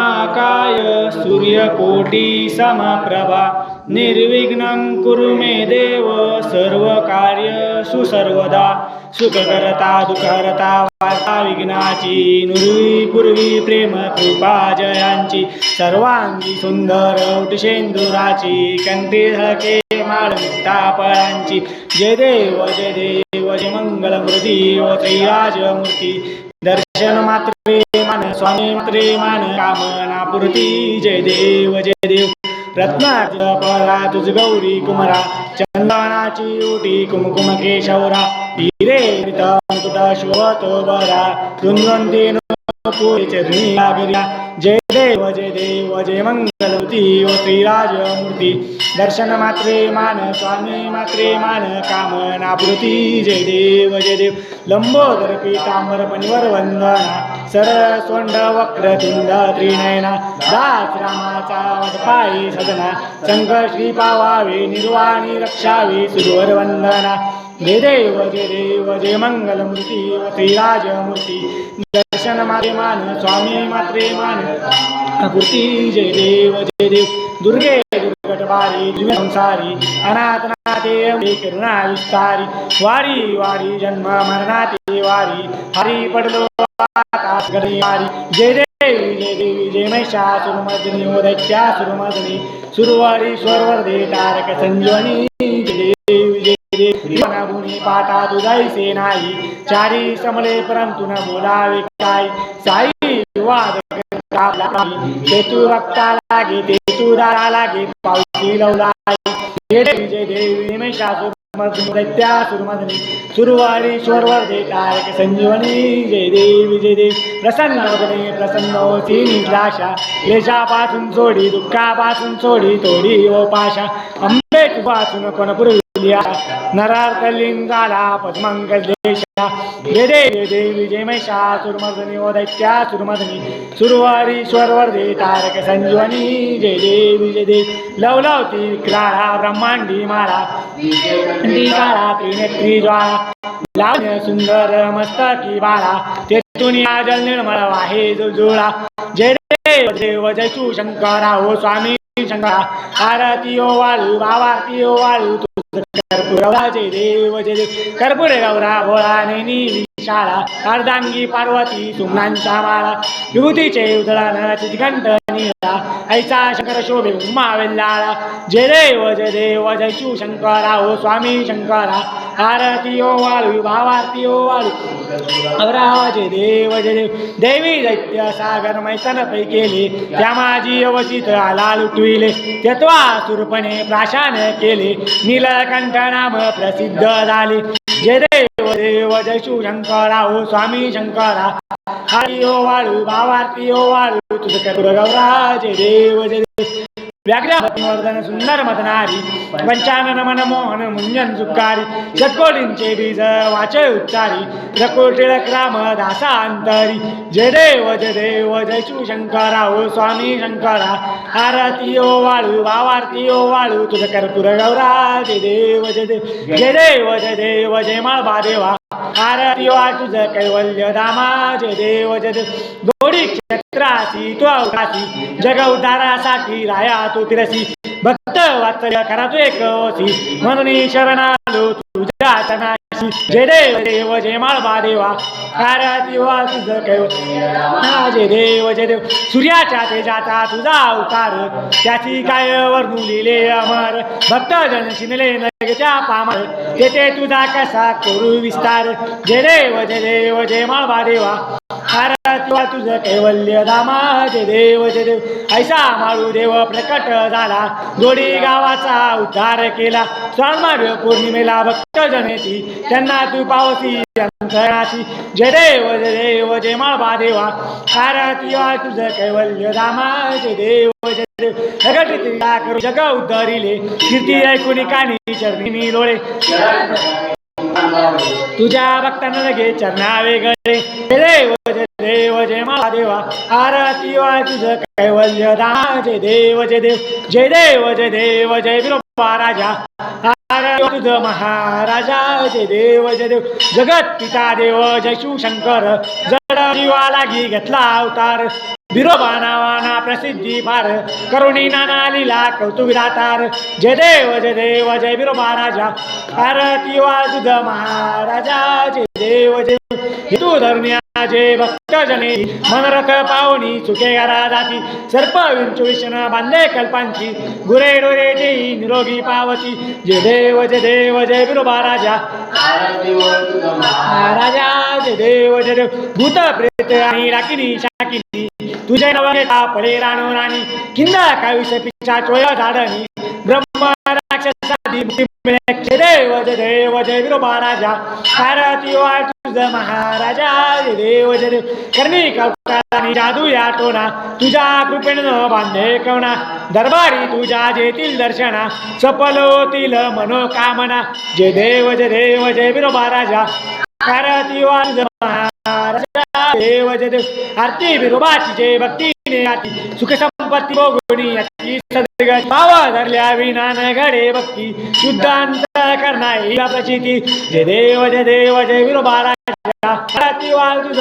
काय सूर्यकोटी समप्रभा। निर्विघ्नं कुरु मे देव सर्वकार्य सुसर्वदा। सुखकरता दुखरता वार्ता विघ्नाची नुरवी पूर्वी प्रेम कृपा जयांची। सर्वांगी सुंदर उटशेंदुराची कंठी झळके माळ जय देव जय देव जय मंगलमृती व त्रैराजमूर्ती। दर्शन मात्रे मान स्वामी मात्रे मान कामना पूर्ती जय देव जय देव. रत्नाच परा तुझ गौरी कुमरा चंदनाची उटी कुमकुम केशवरा. हिरे तुटा शोभत बरा रुंदवंती जय देव जय देव जय मंगलमूर्ती ओ श्रीराजमूर्ती। दर्शन मात्रे मान स्वामी मात्रे मान कामना पूर्ती जय देव जय देव। लंबोदर पीतांबर पणिवर वंदना। सरस्वंड वक्र तुंड त्रिनयना। दास रामाचा वटपायी सदना शंख श्री पावावे निर्वाणी रक्षावी सुरवर वंदना। जय देव जय देव जय मंगलमूर्ती व श्रीराजमूर्ती। दर्शन माते मान स्वामी मात्रे मान कृती जय देव जय देव। दुर्गे दुर्गटवारी संसारी अनाथनाथे करुणा विस्तारी वारी वारी जन्म मरणाते वारी। हरी पडलो वारी जय देवी जय देवी जय महिषा महिषासुरमर्दिनी उदयच्या दैत्यासुरमर्दिनी सुरवारी स्वरवर्धे तारक संजीवनी देवी भुनी दुधायचे नाही चारी समले परंतु न बोलावे काय. साई वाद ते तू रक्ता लागे ते तू दारा लागे पावती लवला जय देवी जय देवी महिषासुर दैत्या सुरमधनी तारक संजीवनी. जय देवी जय देव प्रसन्न वदने प्रसन्न होती निलाशा क्लेशापासून सोडी दुःखापासून सोडी तोडी ओ पाशा. अंबे तुपासून कोणपूर्वी पुरविल्या नरार्थ लिंगाला पद्मंगल देशा जय देवी जय देवी जय महिषासुरमर्दनी ओ दैत्या सुरवारी स्वरवर्धे तारक संजीवनी जय देवी जय देवी लवलवती विक्राळा ब्रह्मांडी माळा डी काळा त्रिनेत्री ज्वाळा लावण्य सुंदर मस्तकी बाळा तेथून जल निर्मळ वाहे जो जय देव देव जय शिवशंकरा हो स्वामी। शंका आरती ओ वाळू आवारती ओ वाळू तुझं जय देव जय देव. कर्पूर गौरा भोळा नैनी विशाळा अर्धांगी पार्वती सुमनांचा माळा विभूतीचे उधळान घंट निळा ऐसा शंकर शोभे उमा वेल्लाळा जय देव जय देव जय शिव शंकरा ओ स्वामी शंकरा। आरती ओ वाळू भावारती ओ वाळू अवरा जय देव जय देव। देवी दैत्य सागर मैतन पै केले त्या माझी अवचित आला लुटविले त्यत्वा सुरपणे प्राशान केले नीलकंठ नाम प्रसिद्ध झाले। जय देव देव जय शिवशंकरा हो स्वामी शंकरा। हरिओ हो वाळू भावारती ओ हो वाळू तुझं कर्पूर देव जय व्याघ्रवर्धन सुंदर मदनारी पंचानन मन मोहन मुंजन सुकारी षटकोटींचे बीज वाचे उच्चारी रकोट टिळक राम दासा अंतरी जय देव जय देव जय शिवशंकरा ओ स्वामी शंकरा आरती ओ वाळू भावारती ओ वाळू तुझ कर्पूर गौरा जय देव जय देव जय देव जय देव जय माळबा देवा आरती वा कैवल्य धामा जय देव जय देव. गोडी क्षेत्रासी तो अवकाशी. जग उद्धारासाठी राया तो तिरसी. भक्त वात्सल्य करा तू एक म्हणून शरण आलो तुझ्या जय देव देव जय माळबा देवा. आरती वा कैव जय देव जय देव. सूर्याच्या तेजाचा तुझा अवतार त्याची काय वर्णू लिहिले अमर. भक्त जन शिनले नगच्या पामर. तेथे तुझा कसा करू विस्तार. जय देव जय देव जय माळबा देवा. तुझ कैवल्य धामा देवचे देव देव. ऐसा माळू देव प्रकट झाला. जोडी गावाचा उद्धार केला. स्वामार पौर्णिमेला भक्त जनेची त्यांना तू पावसी अंतराची. जय देव जय देव जय माळबा देवा. आरती वा तुझ कैवल्य धामा देव जय देव. जगत करू जग उद्धरिले. कीर्ती ऐकून कानी चरणी लोळे. तुझ्या भक्तांना लगे चरणा वेगळे जय देव जय देव जय महादेवा आरती वा तुझ कैवल्य दा जय देव जय देव जय देव जय देव जय विरोपा राजा. आरती तुझ महाराजा जय देव जय देव. जगत पिता देव जय शिवशंकर. जड जीवा लागी घेतला अवतार. विरोबा नावाना प्रसिद्धी फार. करुणी नाना लिला कौतुक जय देव जय देव जय विरोबा राजा. आरती वा तुझ महाराजा जय देव जय हिंदू धर्मी जय भक्त जने मनरथ पावणी चुके घरा जाती सर्प विंचू विष्ण बांधे कल्पांची गुरे डोरे देई निरोगी पावती. जय देव जय देव जय बिरोबा राजा राजा जय देव जय देव. भूत प्रेत आणि राकिनी शाकिनी तुझे नवगे पडे राणो राणी. किंदा काविष पिछा चोय झाडणी. ब्रह्म राक्षसादी मुक्ती मिळे. जय देव जय देव जय विरोबा राजा भारती वाट महाराजा देव जरे देव करणी कवकानी जादू या टोना तुझ्या कृपेनं बांधे कवना. दरबारी तुझ्या जेतील दर्शना सफल होतील मनोकामना. जय देव जय देव जय बिरोबा राजा भारती वाट महाराजा देव जय देव. आरती बिरोबाची जय भक्तीने आती सुख संपत्ती भोगुनी याची सदगत. धरल्या विना न घडे भक्ती. शुद्धांत करणाई प्रचिती जय देव जय देव जय विरोबा राजा आरती वाल तुझ